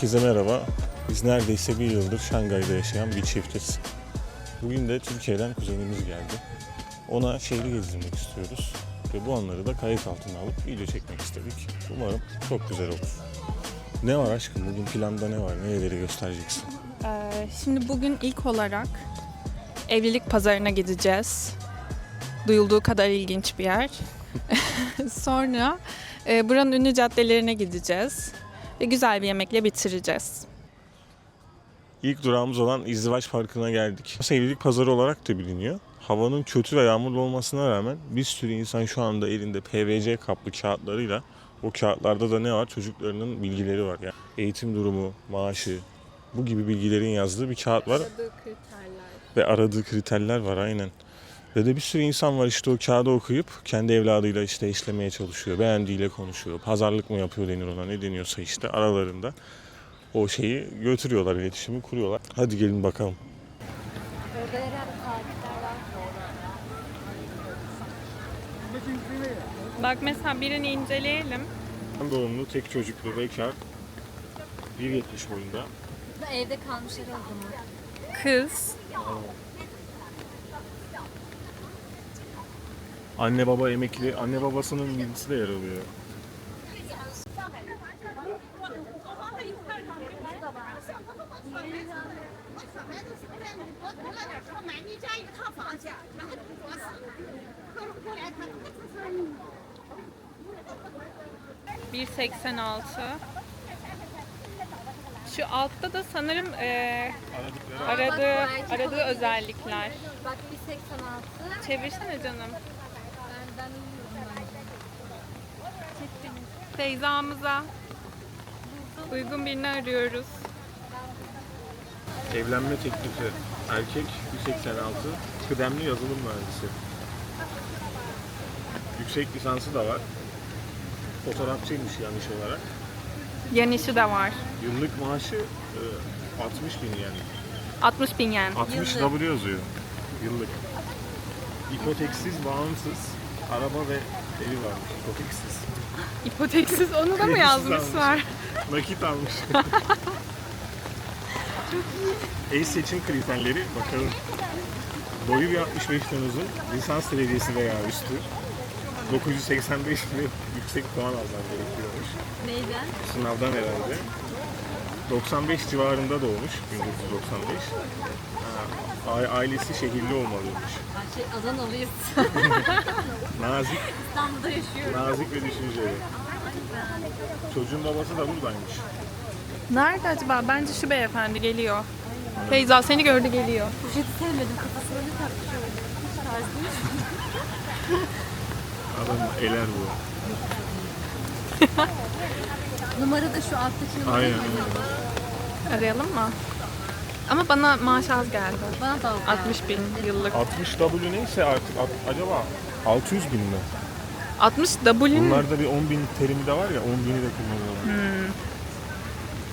Herkese merhaba. Biz neredeyse bir yıldır Şangay'da yaşayan bir çiftiz. Bugün de Türkiye'den kuzenimiz geldi. Ona şehri gezdirmek istiyoruz. Ve bu anları da kayıt altına alıp video çekmek istedik. Umarım çok güzel olur. Ne var aşkım? Bugün planda ne var? Nereleri göstereceksin? Ee, Şimdi bugün ilk olarak evlilik pazarına gideceğiz. Duyulduğu kadar ilginç bir yer. Sonra e, buranın ünlü caddelerine gideceğiz. Ve güzel bir yemekle bitireceğiz. İlk durağımız olan İzdivaç Parkı'na geldik. Evlilik pazarı olarak da biliniyor. Havanın kötü ve yağmurlu olmasına rağmen bir sürü insan şu anda elinde PVC kaplı kağıtlarıyla o kağıtlarda da ne var? Çocuklarının bilgileri var. Yani eğitim durumu, maaşı, bu gibi bilgilerin yazdığı bir kağıt var ve aradığı kriterler var aynen. Ve de bir sürü insan var işte o kağıdı okuyup kendi evladıyla işte işlemeye çalışıyor. Beğendiğiyle konuşuyor. Pazarlık mı yapıyor denir ona ne deniyorsa işte aralarında o şeyi götürüyorlar, iletişimi kuruyorlar. Hadi gelin bakalım. Orada herhalde tarihler var. Bak mesela birini inceleyelim. Doğumlu, tek çocuklu, bekar, 1.70 boyunda. Evde kalmışlar oldu mu? Kız. Anne baba emekli, anne babasının bilgisi de yer alıyor. Bir 1.86. Şu altta da sanırım e, aradığı aradığı özellikler. Bak bir 86. Çevirsene canım. Feyza'mıza uygun birini arıyoruz. Evlenme teklifi. Erkek 186, kıdemli yazılım mühendisi. Yüksek lisansı da var. Fotoğrafçıymış yanlış olarak. Yan işi de var. Yıllık maaşı e, 60 bin yani. 60 bin yen. 60 W yazıyor. Yıllık. İpoteksiz, bağımsız araba ve evi varmış. İpoteksiz. İpoteksiz onu da mı yazmışlar? Nakit almış. Eş seçim kriterleri bakalım. Boyu 1.65 ton uzun, lisans seviyesi veya üstü. 985 ve yüksek puan alman gerekiyormuş. Neyden? Sınavdan herhalde. 95 civarında doğmuş, 1995. Ha, a- ailesi şehirli olmalıymış. Şey Adanalıyız. Nazik, İstanbul'da yaşıyorum. nazik ve düşünceli. Çocuğun babası da buradaymış. Nerede acaba? Bence şu beyefendi geliyor. Feyza seni gördü geliyor. Poşeti sevmedim. Kafasına ne takmış öyle. Hiç tarz değil. Adam eler bu. Numara da şu alttaki numara. Aynen. Arayalım mı? Ama bana maaş az geldi. Bana da o geldi. 60 bin yıllık. 60 W neyse artık at- acaba 600 bin mi? 60 W'nin Bunlarda bir 10 bin terimi de var ya 10 bini de kullanıyorlar.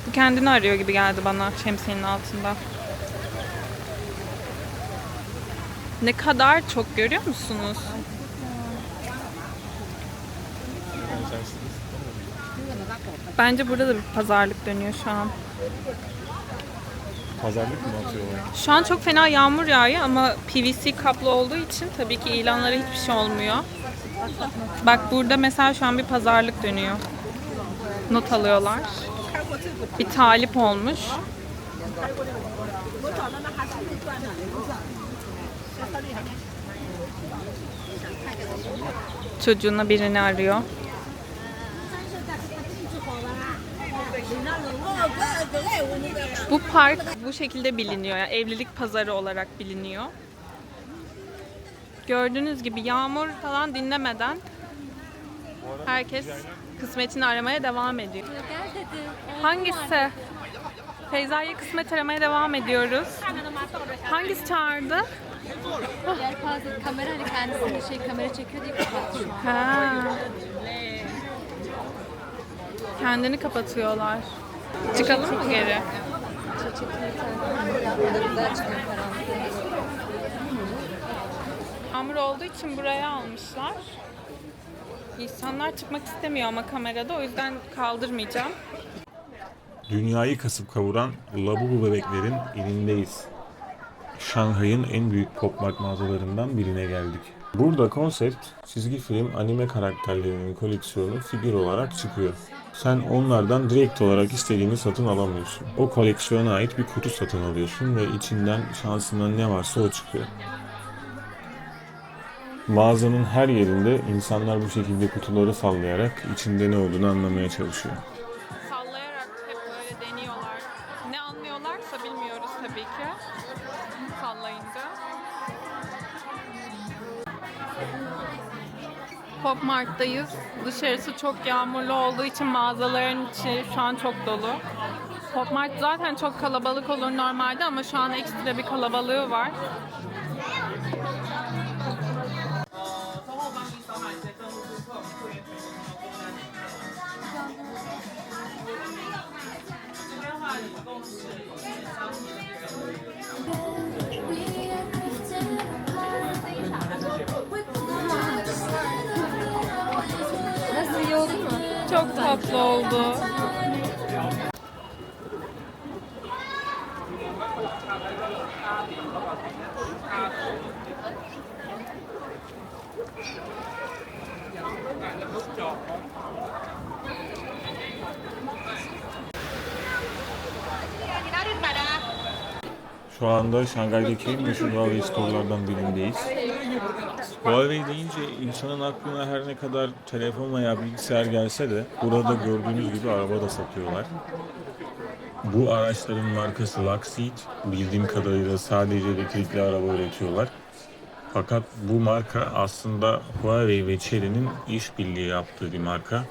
bu kendini arıyor gibi geldi bana şemsiyenin altında. Ne kadar çok görüyor musunuz? Yani sensiz. Bence burada da bir pazarlık dönüyor şu an. Pazarlık mı atıyorlar? Şu an çok fena yağmur yağıyor ama PVC kaplı olduğu için tabii ki ilanlara hiçbir şey olmuyor. Bak burada mesela şu an bir pazarlık dönüyor. Not alıyorlar. Bir talip olmuş. Çocuğuna birini arıyor. Bu park bu şekilde biliniyor. Yani evlilik pazarı olarak biliniyor. Gördüğünüz gibi yağmur falan dinlemeden herkes kısmetini aramaya devam ediyor. Hangisi? Feyza'yı kısmet aramaya devam ediyoruz. Hangisi çağırdı? Yelpaze kamera hani kendisini şey kamera çekiyor diye kapattı şu an. Ha. Kendini kapatıyorlar. Çıkalım mı geri? Yağmur olduğu için buraya almışlar. İnsanlar çıkmak istemiyor ama kamerada o yüzden kaldırmayacağım. Dünyayı kasıp kavuran Labubu bebeklerin ilindeyiz. Şanghay'ın en büyük pop mağazalarından birine geldik. Burada konsept çizgi film anime karakterlerinin koleksiyonu figür olarak çıkıyor. Sen onlardan direkt olarak istediğini satın alamıyorsun. O koleksiyona ait bir kutu satın alıyorsun ve içinden şansına ne varsa o çıkıyor. Mağazanın her yerinde insanlar bu şekilde kutuları sallayarak içinde ne olduğunu anlamaya çalışıyor. Pop Mart'tayız. Dışarısı çok yağmurlu olduğu için mağazaların içi şu an çok dolu. Pop zaten çok kalabalık olur normalde ama şu an ekstra bir kalabalığı var. Çok tatlı oldu. Şu anda Şangay'daki meşhur Huawei storelardan birindeyiz. Huawei deyince insanın aklına her ne kadar telefon veya bilgisayar gelse de burada gördüğünüz gibi araba da satıyorlar. Bu araçların markası Luxeed. Bildiğim kadarıyla sadece elektrikli araba üretiyorlar. Fakat bu marka aslında Huawei ve Chery'nin işbirliği yaptığı bir marka.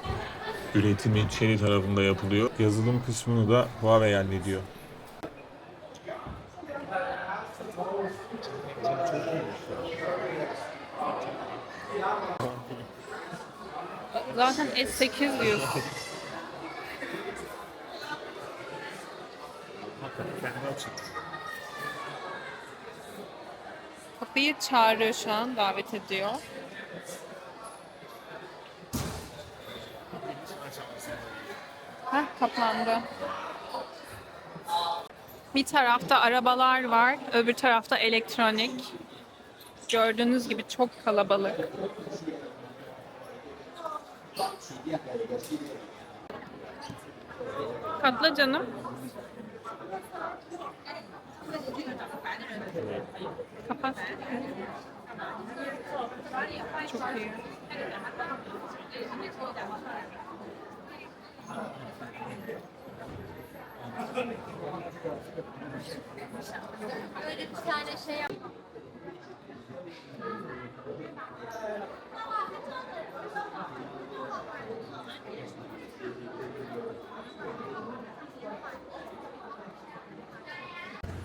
Üretimi Chery tarafında yapılıyor. Yazılım kısmını da Huawei hallediyor. Zaten S800. Kapıyı çağırıyor şu an, davet ediyor. Heh, kapandı. Bir tarafta arabalar var, öbür tarafta elektronik. Gördüğünüz gibi çok kalabalık. Katla canım. Kapat. Çok iyi. Böyle bir tane şey yap.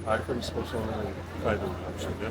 Harika bir spor salonuna kaydediyorum şimdi.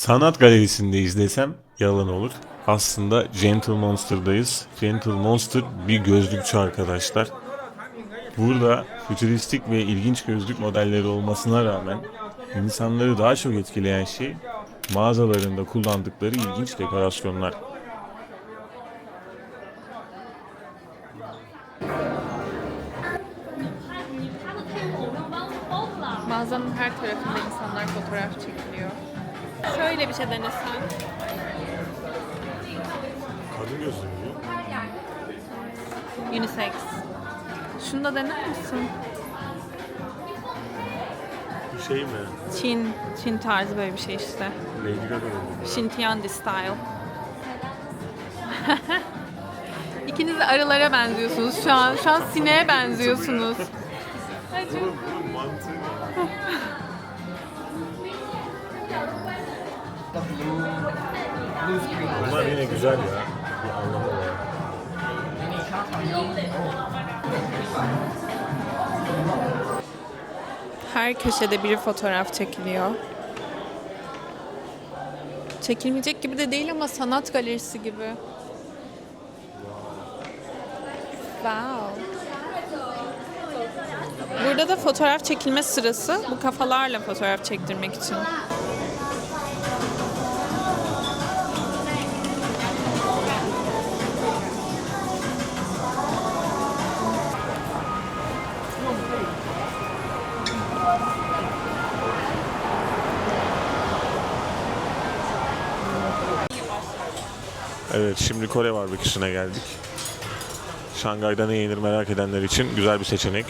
Sanat galerisindeyiz desem yalan olur. Aslında Gentle Monster'dayız. Gentle Monster bir gözlükçü arkadaşlar. Burada fütüristik ve ilginç gözlük modelleri olmasına rağmen insanları daha çok etkileyen şey mağazalarında kullandıkları ilginç dekorasyonlar. Mağazanın her tarafında insanlar fotoğraf çekiliyor öyle bir şey denesen. Kadın gözlüğü mü? Unisex. Şunu da dener misin? Bir şey mi? Çin, Çin tarzı böyle bir şey işte. Lady Gaga mı? Shintiandi style. İkiniz de arılara benziyorsunuz şu an. Şu an sineğe benziyorsunuz. Ay, mantığı? Bunlar yine güzel ya. Bir anlamı var. Her köşede biri fotoğraf çekiliyor. Çekilmeyecek gibi de değil ama sanat galerisi gibi. Wow. Burada da fotoğraf çekilme sırası bu kafalarla fotoğraf çektirmek için. Kore barbeküsüne geldik. Şangay'da ne yenir merak edenler için güzel bir seçenek.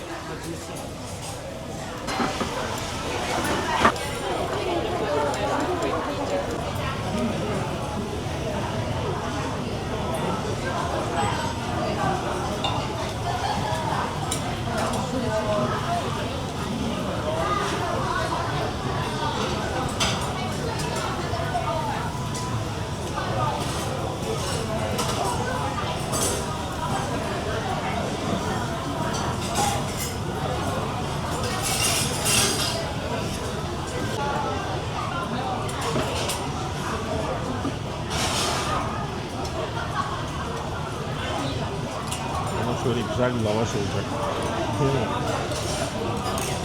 Ama şöyle güzel bir lavaş olacak.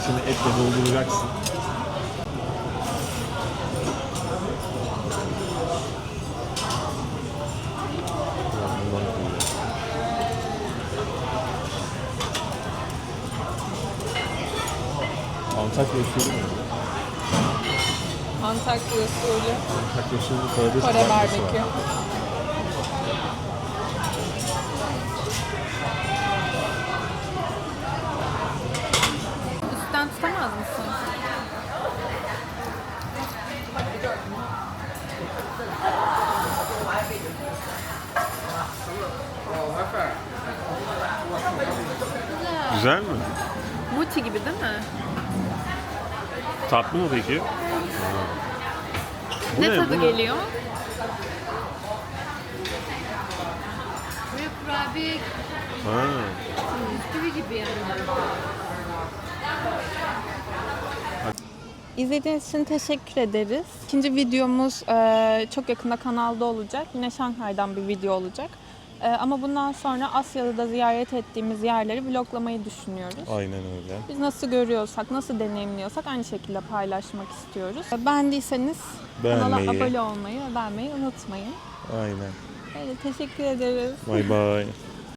Şimdi etle dolduracaksın. Antakya usulü mü? Antakya usulü Antakya usulü kızartması var. barbekü. Güzel mi? Muti gibi değil mi? Tatlı mı peki? Bu ne, ne? tadı Bu geliyor? Böyle kurabiye Ha. bisküvi gibi yani. İzlediğiniz için teşekkür ederiz. İkinci videomuz e, çok yakında kanalda olacak. Yine Şanghay'dan bir video olacak. E, ama bundan sonra Asya'da da ziyaret ettiğimiz yerleri vloglamayı düşünüyoruz. Aynen öyle. Biz nasıl görüyorsak, nasıl deneyimliyorsak aynı şekilde paylaşmak istiyoruz. Beğendiyseniz kanala Beğenmeyi. abone olmayı ve beğenmeyi unutmayın. Aynen. Evet, teşekkür ederiz. Bye bye.